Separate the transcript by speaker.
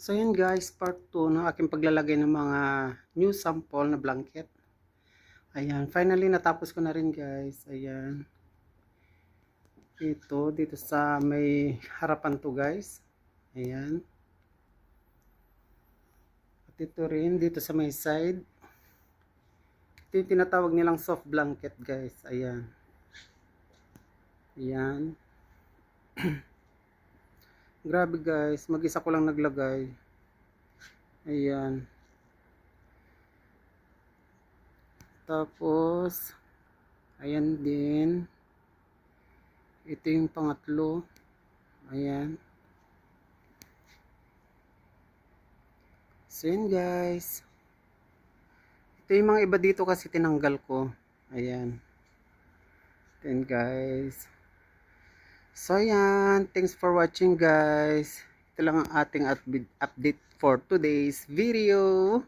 Speaker 1: So yun guys, part 2 ng aking paglalagay ng mga new sample na blanket. Ayan, finally natapos ko na rin guys. Ayan. Ito, dito sa may harapan to guys. Ayan. At ito rin, dito sa may side. Ito yung tinatawag nilang soft blanket guys. Ayan. Ayan. Grabe guys, mag-isa ko lang naglagay. Ayan. Tapos, ayan din. Ito yung pangatlo. Ayan. So yun guys. Ito yung mga iba dito kasi tinanggal ko. Ayan. Then guys. So ayan, thanks for watching guys. Ito lang ang ating update for today's video.